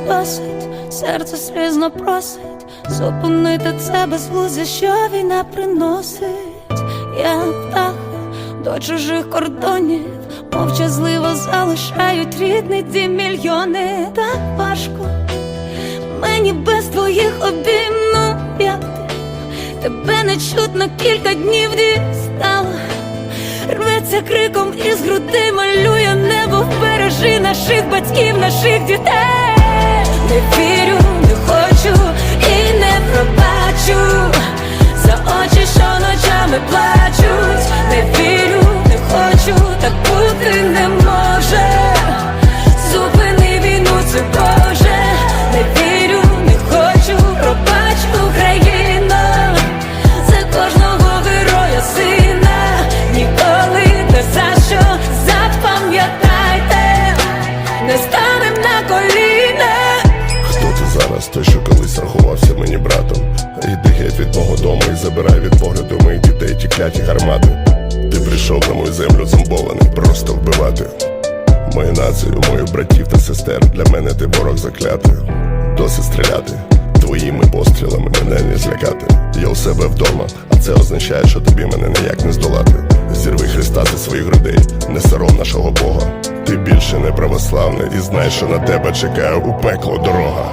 досить, серце слізно просить, зупинити це безглуздя, що війна приносить, я птах до чужих кордонів, мовчазливо залишають рідний дім мільйони. Так важко мені без твоїх обійм, ну як ти тебе не чутно кілька днів дістала. Рветься криком із грудей, малює небо, бережи наших батьків, наших дітей. Не вірю, не хочу і не пробачу за очі, що ночами плачуть. Не вірю, не хочу, так бути не Той, що колись рахувався мені братом. Іди геть від мого дому і забирай від погляду моїх дітей ті кляті гармати. Ти прийшов на мою землю зомбований, просто вбивати. Мою націю, моїх братів та сестер. Для мене ти ворог заклятий. Досить стріляти. Твоїми пострілами мене не злякати. Я у себе вдома, а це означає, що тобі мене ніяк не здолати. Зірви Христа зі своїх грудей, не сором нашого Бога. Ти більше не православний і знай, що на тебе чекає у пекло дорога.